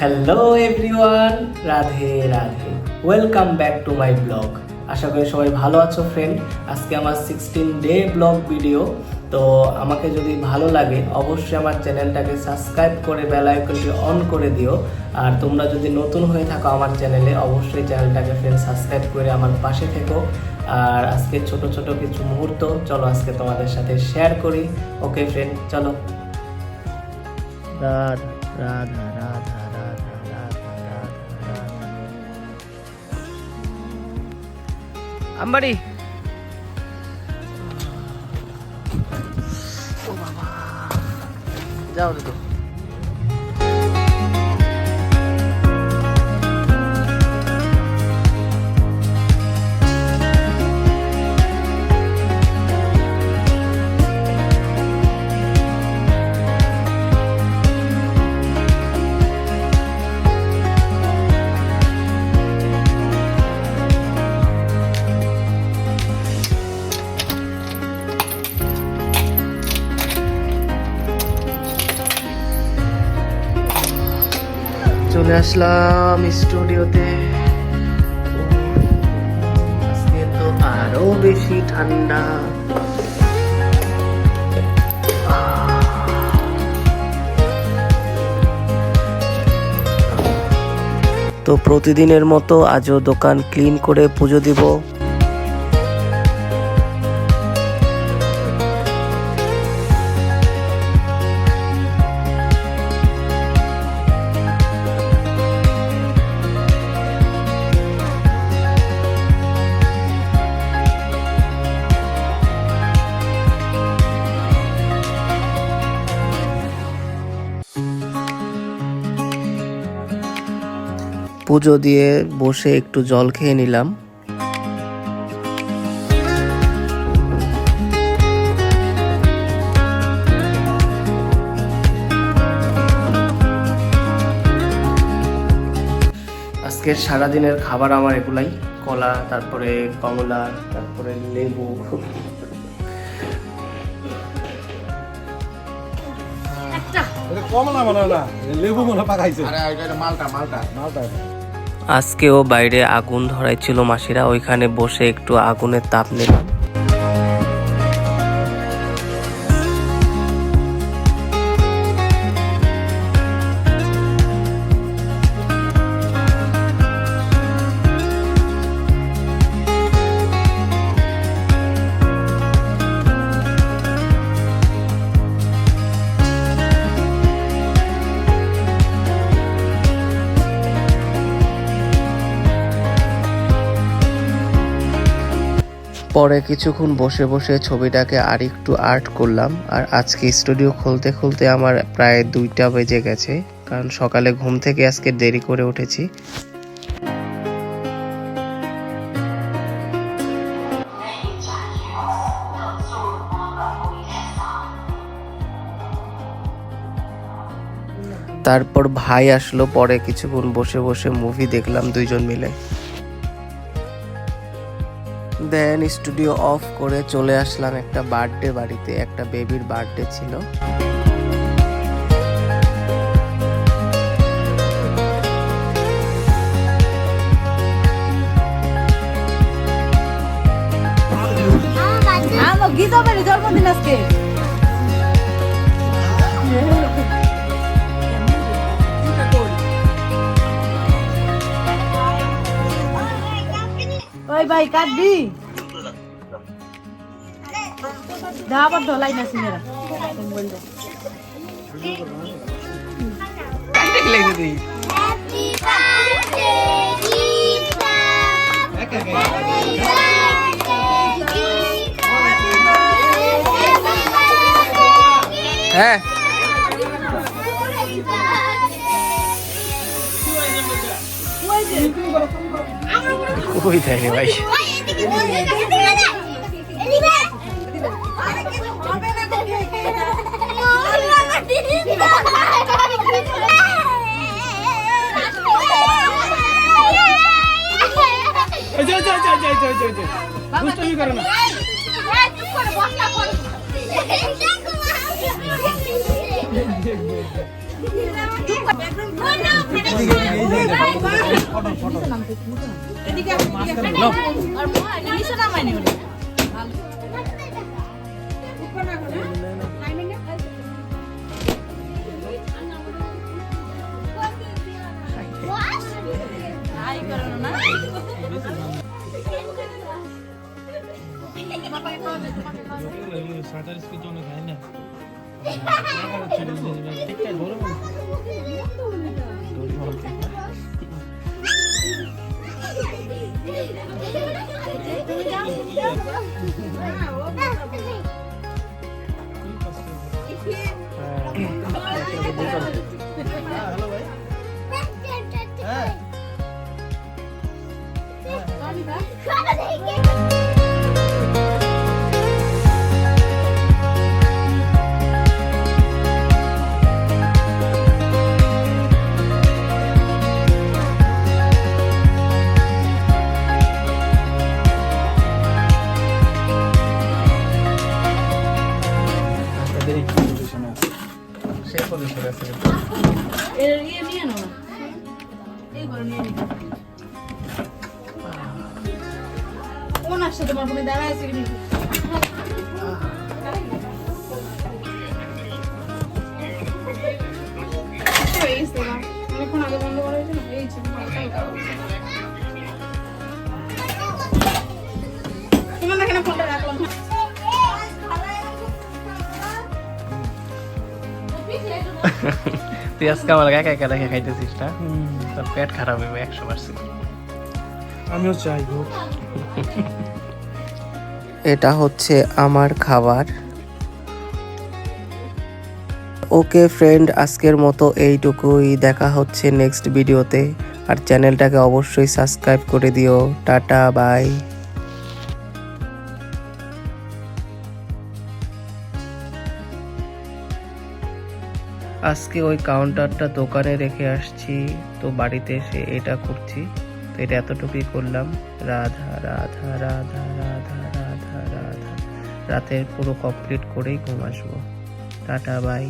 Hello everyone Radhe Radhe welcome back to my blog আশা করি সবাই ভালো আছো ফ্রেন্ড আজকে আমার সিক্সটিন ডে ব্লগ ভিডিও তো আমাকে যদি ভালো লাগে, অবশ্যই আমার চ্যানেলটাকে সাবস্ক্রাইব করে বেল আইকনটি অন করে দিও। আর তোমরা যদি নতুন হয়ে থাকো আমার চ্যানেলে, অবশ্যই চ্যানেলটাকে ফ্রেন্ড সাবস্ক্রাইব করে আমার পাশে থেকো। আর আজকে ছোট ছোট কিছু মুহূর্ত, চলো আজকে তোমাদের সাথে শেয়ার করি। ওকে ফ্রেন্ড চলো। রাধা রাধা রাধা 안바리 자 오늘도 আসলাম স্টুডিওতে। আজকে তো আরও বেশি ঠান্ডা। তো প্রতিদিনের মতো আজও দোকান ক্লিন করে পুজো দিব। পুজো দিয়ে বসে একটু জল খেয়ে নিলাম। আজকের সারাদিনের খাবার আমার এগুলাই। কলা তারপরে কমলা তারপরে লেবু। কমলা মনে হয় না লেবু মনে হয় পাকাইছে। মালটা মালটা। মালটা আজকেও বাইরে আগুন ধরাই ছিল মাসিরা ওইখানে বসে একটু আগুনের তাপ নিলাম। পরে কিছুক্ষণ বসে বসে ছবিটাকে আর একটু আর্ট করলাম। আর আজকে স্টুডিও খুলতে খুলতে আমার প্রায় দুইটা বেজে গেছে, কারণ সকালে ঘুম থেকে আজকে দেরি করে উঠেছি। তারপর ভাই আসলো, পরে কিছুক্ষণ বসে বসে মুভি দেখলাম দুইজন মিলে। দেন স্টুডিও অফ করে চলে আসলাম একটা বার্থডে বাড়িতে একটা বেবির বার্থডে ছিল। আমার গীতা বাড়ি জন্মদিন আজকে। ওই ভাই কাটবি দা আবার ঢলাই না সিনেরা Happy birthday, Geeta. Happy birthday, Geeta. Happy birthday, হ্যাঁ কই থাকে ভাই? এই যে, এই যে, এই যে, এই যে, এই যে, এই যে, এই যে। দুষ্টামি করে না। চুপ করে বসা সেই কোন আসছে তোমার ফোনে দাঁড়ায় আছে অনেকক্ষণ আগে বন্ধ করা হয়েছে না এই। তোমার দেখে না ফোনটা রাখলাম তুই আজকে আমার একা একা দেখে খাইতেছিস না? তোর পেট খারাপ হবে একশো পার্সেন্ট। আমিও চাই এটা হচ্ছে আমার খাবার। ওকে ফ্রেন্ড আজকের মতো এইটুকুই। দেখা হচ্ছে নেক্সট ভিডিওতে আর চ্যানেলটাকে অবশ্যই সাবস্ক্রাইব করে দিও। টাটা বাই আজকে ওই কাউন্টারটা দোকানে রেখে আসছি, তো বাড়িতে এসে এটা করছি। তো এটা এতটুকুই করলাম। রাধা রাধা রাধা রাধা রাধা রাধা। রাতের পুরো কমপ্লিট করেই ঘুম আসব। Tata bye